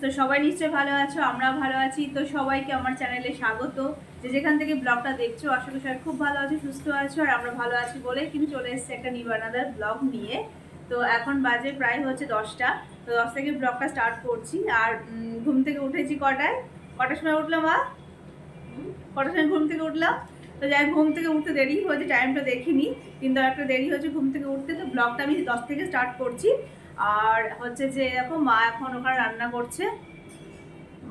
তো সবাই নিশ্চয়ই ভালো আছো, আমরা ভালো আছি। তো সবাইকে আমার চ্যানেলে স্বাগত। যে যেখান থেকে ব্লগটা দেখছ, আশা করি সবাই খুব ভালো আছো, সুস্থ আছো, আর আমরা ভালো আছি বলে কিন্তু চলে এসেছে একটা নিউ আনাদার ব্লগ নিয়ে। তো এখন বাজে প্রায় হচ্ছে দশটা, তো দশ থেকে ব্লগটা স্টার্ট করছি। আর ঘুম থেকে উঠেছি কটায়? কটার সময় উঠলাম, মা? কটার সময় ঘুম থেকে উঠলাম? তো যাই ঘুম থেকে উঠতে দেরি হয়েছে টাইমটা দেখিনি। কিন্তু একটা দেরি হয়েছে ঘুম থেকে উঠতে, তো ব্লগটা আমি দশ থেকে স্টার্ট করছি। আর হচ্ছে যে দেখো মা এখন ওখানে রান্না করছে।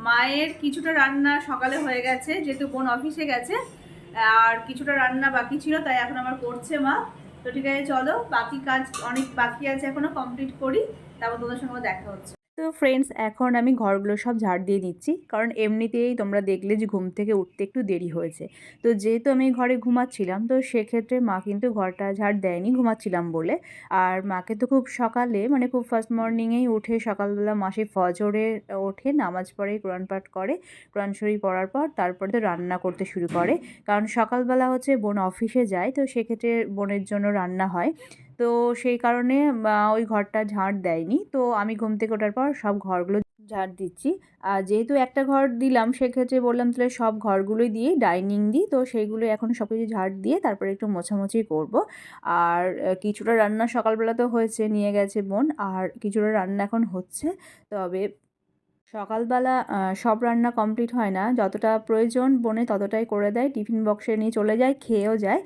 মায়ের কিছুটা রান্না সকালে হয়ে গেছে, যেহেতু বোন অফিসে গেছে, আর কিছুটা রান্না বাকি ছিল, তাই এখন আমার করছে মা। তো ঠিক আছে, চলো, বাকি কাজ অনেক বাকি আছে এখনও কমপ্লিট করি। তারপর তোমাদের সঙ্গে দেখা হচ্ছে। তো ফ্রেন্ডস এখন আমি ঘরগুলো সব ঝাড় দিয়ে দিচ্ছি। কারণ এমনিতেই তোমরা দেখলে যে ঘুম থেকে উঠতে একটু দেরি হয়েছে। তো যেহেতু আমি ঘরে ঘুমাচ্ছিলাম, তো সেক্ষেত্রে মা কিন্তু ঘরটা ঝাড় দেয়নি, ঘুমাচ্ছিলাম বলে। আর মাকে তো খুব সকালে মানে খুব ফার্স্ট মর্নিংয়েই উঠে সকালবেলা মাসে ফজরে ওঠে, নামাজ পড়ে, কোরআন পাঠ করে। কোরআন শরীফ পড়ার পর তারপরে তো রান্না করতে শুরু করে। কারণ সকালবেলা হচ্ছে বোন অফিসে যায়, তো সেক্ষেত্রে বোনের জন্য রান্না হয়। তো সেই কারণে ওই ঘরটা ঝাড় দেয়নি। তো আমি ঘুম থেকে ওঠার পর সব ঘরগুলো ঝাড় দিচ্ছি। আর যেহেতু একটা ঘর দিলাম, সেক্ষেত্রে বললাম তাহলে সব ঘরগুলোই দিয়ে ডাইনিং দিই। তো সেইগুলো এখন সব কিছু ঝাড় দিয়ে তারপরে একটু মোছামুছি করব। আর কিছুটা রান্না সকালবেলা তো হয়েছে, নিয়ে গেছে বোন। আর কিছুটা রান্না এখন হচ্ছে। তবে সকালবেলা সব রান্না কমপ্লিট হয় না। যতটা প্রয়োজন বোনে ততটাই করে দেয়। টিফিন বক্সে নিয়ে চলে যায়, খেয়েও যায়।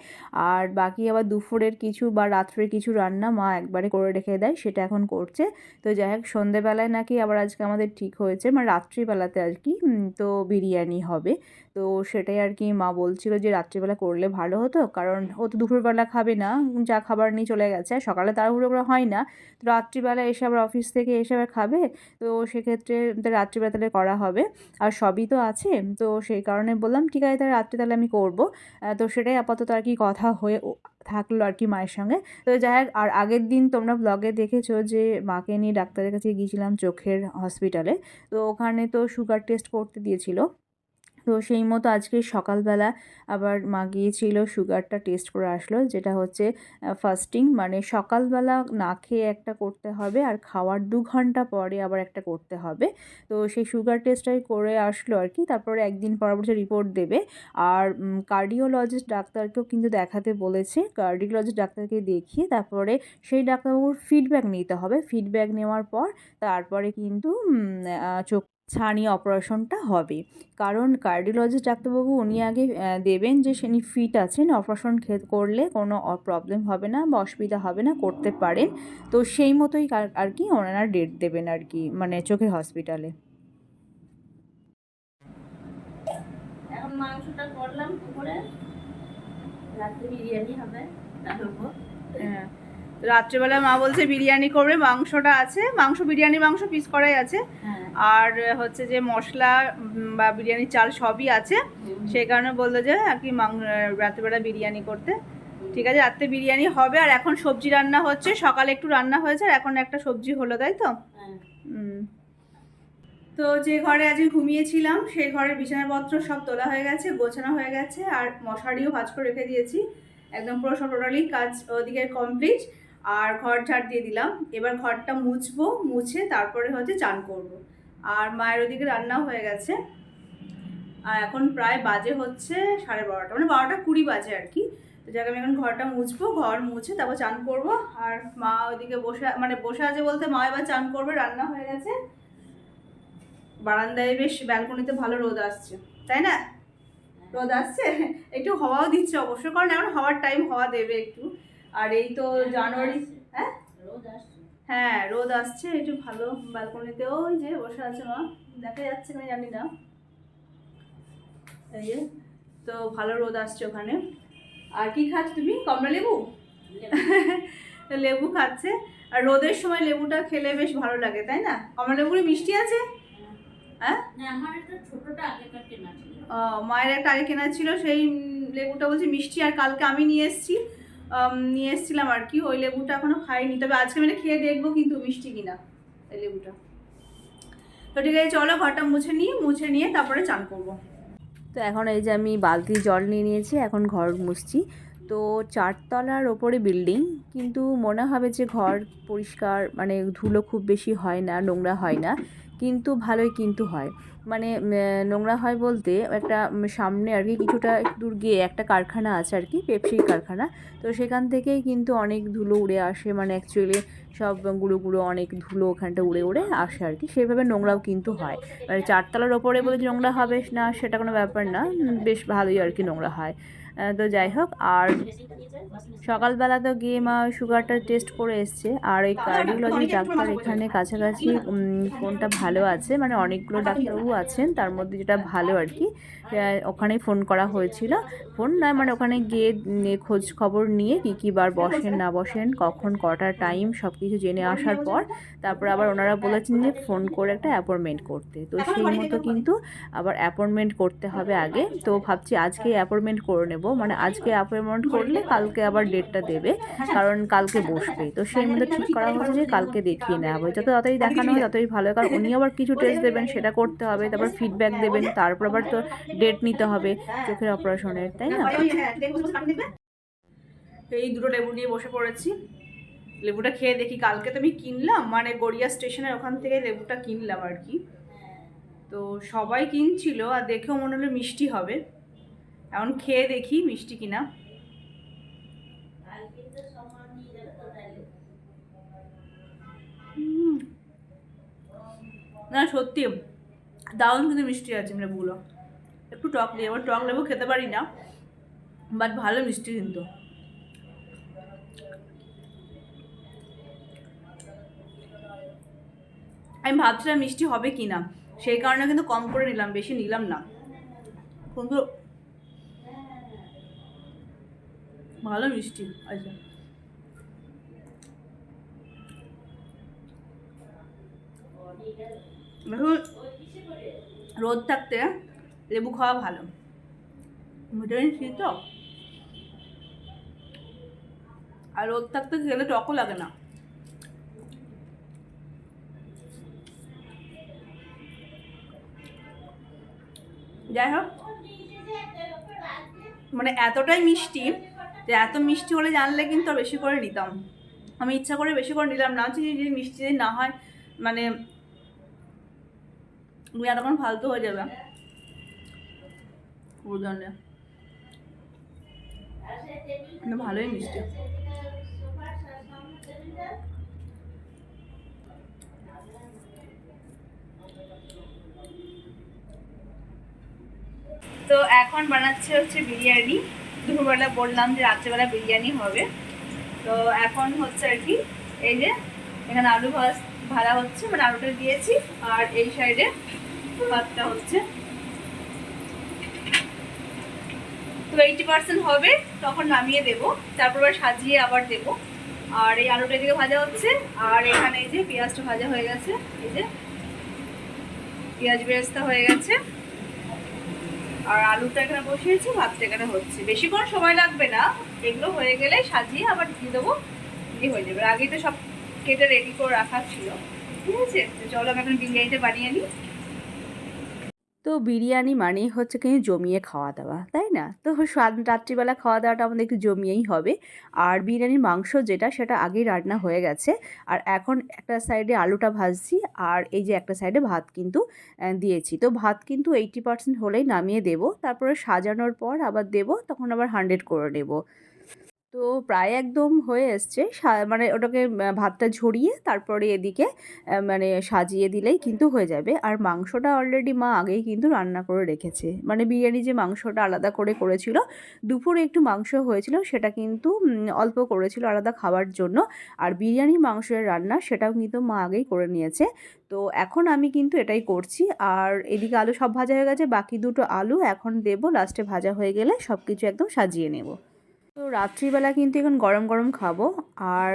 আর বাকি আবার দুপুরের কিছু বা রাত্রের কিছু রান্না মা একবারে করে রেখে দেয়, সেটা এখন করছে। তো যাই হোক, সন্ধেবেলায় নাকি আবার আজকে আমাদের ঠিক হয়েছে। মানে রাত্রিবেলাতে আর কি তো বিরিয়ানি হবে। তো সেটাই আর কি মা বলছিল যে রাত্রিবেলা করলে ভালো হতো। কারণ ও তো দুপুরবেলা খাবে না, যা খাবার নিয়ে চলে গেছে। সকালে তাড়াহুড়ো করে হয় না। তো রাত্রিবেলা এসে আবার অফিস থেকে এসে আবার খাবে। তো সেক্ষেত্রে রাত্রিবেলা তাহলে করা হবে। আর সবই তো আছে, তো সেই কারণে বললাম, ঠিক আছে, তাহলে রাত্রে তাহলে আমি করব। তো সেটাই আপাতত আর কি কথা হয়ে থাকল আর কি মায়ের সঙ্গে। তো যাই হোক, আর আগের দিন তোমরা ব্লগে দেখেছ যে মাকে নিয়ে ডাক্তারের কাছে গিয়েছিলাম চোখের হসপিটালে তো ওখানে তো সুগার টেস্ট করতে দিয়েছিল। তো সেই মতো আজকে সকালবেলা আবার মা গিয়েছিল, সুগারটা টেস্ট করে আসলো, যেটা হচ্ছে ফাস্টিং মানে সকালবেলা না খেয়ে একটা করতে হবে আর খাওয়ার দু ঘণ্টা পরে আবার একটা করতে হবে। তো সেই সুগার টেস্টটাই করে আসলো আর কি, তারপরে একদিন পরবর্তী রিপোর্ট দেবে। আর কার্ডিওলজিস্ট ডাক্তারকেও কিন্তু দেখাতে বলেছে কার্ডিওলজিস্ট ডাক্তারকে দেখিয়ে তারপরে সেই ডাক্তারবাবুর ফিডব্যাক নিতে হবে। ফিডব্যাক নেওয়ার পর তারপরে কিন্তু চোখ ছানিয়ে অপারেশনটা হবে। কারণ কার্ডিওলজিস্ট ডাক্তারবাবু উনি আগে দেবেন যে সেনি ফিট আছেন অপারেশন করলে কোনো প্রবলেম হবে না বা অসুবিধা হবে না করতে পারেন। তো সেই মতোই আর- কি ওনারা ডেট দেবেন আর কি মানে চোখের হসপিটালে এখন মাংসটা করলাম দুপুরে। রাত্রে বিরিয়ানি হবে হ্যাঁ। রাত্রেবেলা মা বলছে বিরিয়ানি করবে মাংসটা আছে মাংস বিরিয়ানি মাংস পিস করাই আছে। হ্যাঁ। আর হচ্ছে যে মশলা বা বিরিয়ানি চাল সবই আছে। সেই কারণে বলল যে আর কি রাত্রেবেলা বিরিয়ানি করতে। ঠিক আছে রাত্রে বিরিয়ানি হবে আর এখন সবজি রান্না হচ্ছে সকালে একটু রান্না হয়েছে আর এখন একটা সবজি হলো তাই তো? হ্যাঁ। তো যে ঘরে আজকে ঘুমিয়েছিলাম সেই ঘরের বিছানাপত্র সব তোলা হয়ে গেছে গোছানো হয়ে গেছে আর মশারিও ভাজ করে রেখে দিয়েছি। একদম পুরো সব টোটালি কাজ ওদিকে কমপ্লিট আর ঘর ঝাড় দিয়ে দিলাম। এবার ঘরটা মুছবো, মুছে তারপরে হচ্ছে চান করব। আর মায়ের ওদিকে রান্নাও হয়ে গেছে। আর এখন প্রায় বাজে হচ্ছে সাড়ে বারোটা মানে বারোটা কুড়ি বাজে আর কি। তো যাকে, আমি এখন ঘরটা মুছবো, ঘর মুছে তারপর চান করব। আর মা ওইদিকে বসে মানে বসে আছে বলতে মা এবার চান করবে, রান্না হয়ে গেছে। বারান্দায় বেশ ব্যালকনিতে ভালো রোদ আসছে, তাই না? রোদ আসছে? একটু হাওয়াও দিচ্ছে অবশ্য, কারণ এখন হাওয়ার টাইম হাওয়া দেবে একটু। আর এই তো জানুয়ারি হ্যাঁ? হ্যাঁ রোদ আসছে একটু ভালো ব্যালকনিতে ওই যে বসে আছে মা দেখা যাচ্ছে না জানি না। এই যে তো ভালো রোদ আসছে ওখানে। আর কি খাচ্ছ তুমি? কমলা লেবু? লেবু। খাচ্ছে। আর রোদের সময় লেবুটা খেলে বেশ ভালো লাগে তাই না? কমলা লেবুগুলি মিষ্টি আছে? হ্যাঁ? মায়ের একটা আগে কেনা ছিল সেই লেবুটা বলছি মিষ্টি আর কালকে আমি নিয়ে এসেছি। নিয়ে এসেছিলাম আর কি, ওই লেবুটা এখনও খাইনি। তবে আজকে মানে খেয়ে দেখব কিন্তু মিষ্টি কিনা, এই লেবুটা। তো ঠিক আছে, চলো ঘরটা মুছে নিই মুছে নিয়ে তারপরে চান করব। তো এখন এই যে আমি বালতি জল নিয়ে নিয়েছি, এখন ঘর মুছছি। তো চারতলার ওপরে বিল্ডিং, কিন্তু মনে হবে যে ঘর পরিষ্কার মানে ধুলো খুব বেশি হয় না, নোংরা হয় না। কিন্তু ভালোই কিন্তু হয়। মানে নোংরা হয় বলতে একটা সামনে আর কি কিছুটা দূর গিয়ে একটা কারখানা আছে আর কি পেপসির কারখানা। তো সেখান থেকেই কিন্তু অনেক ধুলো উড়ে আসে। মানে অ্যাকচুয়ালি সব গুঁড়ো গুঁড়ো অনেক ধুলো ওখানটা উড়ে উড়ে আসে আর কি। সেভাবে নোংরাও কিন্তু হয়। মানে চারতলার ওপরে বলে নোংরা হবে না, সেটা কোনো ব্যাপার না। বেশ ভালোই আর কি নোংরা হয়। তো যাই হোক, আর সকালবেলা তো গিয়ে মা সুগারটা টেস্ট করে এসছে। আর ওই কার্ডিওলজি ডাক্তার এখানে কাছাকাছি কোনটা ভালো আছে। মানে অনেকগুলো ডাক্তারবাবু আছেন, তার মধ্যে যেটা ভালো আর কি। ওখানেই ফোন করা হয়েছিল। ফোন নয় মানে ওখানে গিয়ে খোঁজ খবর নিয়ে কী কী বার বসেন, না বসেন, কখন কটা টাইম সব কিছু জেনে আসার পর তারপর আবার ওনারা বলেছেন যে ফোন করে একটা অ্যাপয়েন্টমেন্ট করতে। তো সেই মতো কিন্তু আবার অ্যাপয়েন্টমেন্ট করতে হবে আগে। তো ভাবছি আজকে অ্যাপয়েন্টমেন্ট করে নেব। মানে আজকে অ্যাপয়েন্টমেন্ট করলে কালকে আবার ডেটটা দেবে, কারণ কালকে বসবে। তো সেই মধ্যে ঠিক করা হচ্ছে যে কালকে দেখিয়ে নেওয়া হবে। যত তাড়াতাড়ি দেখানো হয় ততই ভালো কারণ উনি আবার কিছু টেস্ট দেবেন, সেটা করতে হবে, তারপর ফিডব্যাক দেবেন, তারপর আবার তো ডেট নিতে হবে চোখের অপারেশনের তাই না? এই দুটো লেবু নিয়ে বসে পড়েছি। লেবুটা খেয়ে দেখি কালকে তো আমি কিনলাম মানে গড়িয়া স্টেশনের ওখান থেকে লেবুটা কিনলাম আর কি। তো সবাই কিনছিল, আর দেখেও মনে হলো মিষ্টি হবে। এখন খেয়ে দেখি মিষ্টি কিনা। না, সত্যি। দারুণ কিন্তু মিষ্টি আছে লেবুগুলো একটু টক দিয়ে আবার টক লেবু খেতে পারি না। বাট ভালো মিষ্টি কিন্তু। আমি ভাবছিলাম মিষ্টি হবে কি না সেই কারণে কিন্তু কম করে নিলাম, বেশি নিলাম না। কিন্তু ভালো মিষ্টি আচ্ছা। রোদ থাকতে লেবু খাওয়া ভালো। ভিটামিন আর রোদ থাকতে খেলে টকও লাগে না। যাই হোক মানে এতটাই মিষ্টি যে এত মিষ্টি হলে জানলে কিন্তু আর বেশি করে নিতাম। আমি ইচ্ছা করে বেশি করে নিলাম না, যে মিষ্টি যদি না হয় মানে তুমি এতক্ষণ ফালতু হয়ে যাবে। ভালোই মিষ্টি। তো এখন বানাচ্ছে হচ্ছে বিরিয়ানি। দুপুরবেলা বললাম যে রাত্রেবেলা বিরিয়ানি হবে। তো এখন হচ্ছে আর কি, এই যে এখানে আলু ভাজ, ভাজা হচ্ছে মানে আলুটা দিয়েছি, আর এই সাইডে ভাতটা হচ্ছে। তো এইটি পার্সেন্ট হবে, তখন নামিয়ে দেবো, তারপর সাজিয়ে আবার দেবো। আর এই আলুটা এদিকে ভাজা হচ্ছে, আর এখানে এই যে পেঁয়াজটা ভাজা হয়ে গেছে, এই যে পেঁয়াজ বেরেস্তা হয়ে গেছে। আর আলুটা এখানে বসিয়েছি, ভাতটা এখানে হচ্ছে। বেশিক্ষণ সময় লাগবে না। এগুলো হয়ে গেলে সাজিয়ে আবার দিয়ে দেবো। দিয়ে হয়ে যাবে। আগেই তো সব কেটে রেডি করে রাখা ছিল। ঠিক আছে? চলো আমি এখন বিরিয়ানিটা বানিয়ে নিই। তো বিরিয়ানি মানেই হচ্ছে কিন্তু জমিয়ে খাওয়া দাওয়া, তাই না? তো রাত্রিবেলা খাওয়া দাওয়াটা আমাদের একটু জমিয়েই হবে। আর বিরিয়ানির মাংস যেটা, সেটা আগেই রান্না হয়ে গেছে। আর এখন একটা সাইডে আলুটা ভাজছি, আর এই যে একটা সাইডে ভাত কিন্তু দিয়েছি। তো ভাত কিন্তু এইটি পার্সেন্ট হলেই নামিয়ে দেবো। তারপরে সাজানোর পর আবার দেবো, তখন আবার হান্ড্রেড করে নেব। তো প্রায় একদম হয়ে এসছে। মানে ওটাকে ভাতটা ঝরিয়ে তারপরে এদিকে মানে সাজিয়ে দিলেই কিন্তু হয়ে যাবে। আর মাংসটা অলরেডি মা আগেই কিন্তু রান্না করে রেখেছে। মানে বিরিয়ানি যে মাংসটা আলাদা করে করেছিল, দুপুরে একটু মাংস হয়েছিল, সেটা কিন্তু অল্প করেছিল আলাদা খাওয়ার জন্য। আর বিরিয়ানি মাংসের রান্না সেটাও কিন্তু মা আগেই করে নিয়েছে। তো এখন আমি কিন্তু এটাই করছি। আর এদিকে আলু সব ভাজা হয়ে গেছে, বাকি দুটো আলু এখন দেবো। লাস্টে ভাজা হয়ে গেলে সব কিছু একদম সাজিয়ে নেব। তো রাত্রিবেলা কিন্তু এখন গরম গরম খাব। আর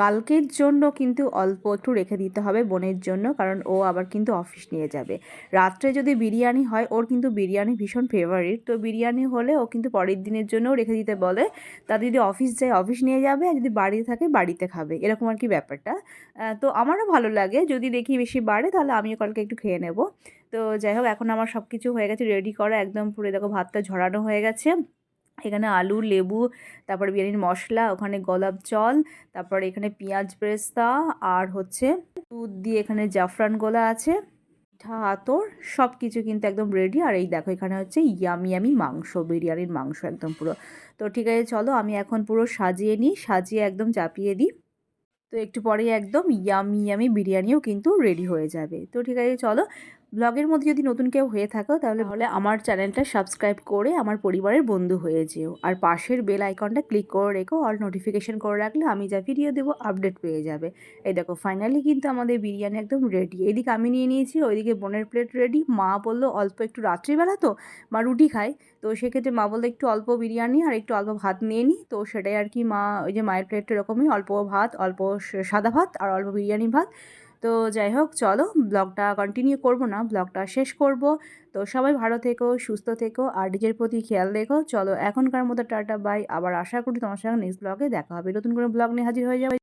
কালকের জন্য কিন্তু অল্প একটু রেখে দিতে হবে বোনের জন্য, কারণ ও আবার কিন্তু অফিস নিয়ে যাবে। রাত্রে যদি বিরিয়ানি হয়, ওর কিন্তু বিরিয়ানি ভীষণ ফেভারিট তো বিরিয়ানি হলে ও কিন্তু পরের দিনের জন্যও রেখে দিতে বলে। তার যদি অফিস যায়, অফিস নিয়ে যাবে, আর যদি বাড়িতে থাকে, বাড়িতে খাবে। এরকম আর কি ব্যাপারটা। তো আমারও ভালো লাগে। যদি দেখি বেশি বাড়ে, তাহলে আমিও কালকে একটু খেয়ে নেব। তো যাই হোক, এখন আমার সব কিছু হয়ে গেছে রেডি করা, একদম পুরো দেখো ভাতটা ঝরানো হয়ে গেছে। এখানে আলু, লেবু, তারপরে বিরিয়ানির মশলা, ওখানে গোলাপ জল, তারপরে এখানে পেঁয়াজ বেরেস্তা আর হচ্ছে দুধ দিয়ে এখানে জাফরান গোলা আছে, পিঠা, আতর সব কিছু কিন্তু একদম রেডি আর এই দেখো এখানে হচ্ছে ইয়ামি ইয়ামি মাংস, বিরিয়ানির মাংস একদম পুরো। তো ঠিক আছে, চলো আমি এখন পুরো সাজিয়ে নিই, সাজিয়ে একদম চাপিয়ে দিই। তো একটু পরেই একদম ইয়ামি ইয়ামি বিরিয়ানিও কিন্তু রেডি হয়ে যাবে। তো ঠিক আছে, চলো ব্লগের মধ্যে যদি নতুন কেউ হয়ে থাকো তাহলে হলে আমার চ্যানেলটা সাবস্ক্রাইব করে আমার পরিবারের বন্ধু হয়ে যেও। আর পাশের বেল আইকনটা ক্লিক করে রেখো অল নোটিফিকেশন করে রাখলে আমি যা ভিডিও দেবো আপডেট পেয়ে যাবে। এই দেখো ফাইনালি কিন্তু আমাদের বিরিয়ানি একদম রেডি। এদিকে আমি নিয়ে নিয়েছি ওইদিকে বোনের প্লেট রেডি। মা বলল অল্প একটু রাত্রিবেলা তো মা রুটি খায়। তো সেক্ষেত্রে মা বলল একটু অল্প বিরিয়ানি আর একটু অল্প ভাত নিয়ে নিই তো সেটাই আর কি মা ওই যে মায়ের প্লেটটা এরকমই অল্প ভাত অল্প সাদা ভাত আর অল্প বিরিয়ানি ভাত। তো যাই হোক, চলো ব্লগটা কন্টিনিউ করব না, ব্লগটা শেষ করব। তো সবাই ভালো থেকো, সুস্থ থেকো, আর নিজের প্রতি খেয়াল রেখো। চলো এখনকার মতো টাটা বাই আবার আশা করি তোমার সঙ্গে নেক্সট ব্লগে দেখা হবে। নতুন করে ব্লগ নিয়ে হাজির হয়ে যাবে।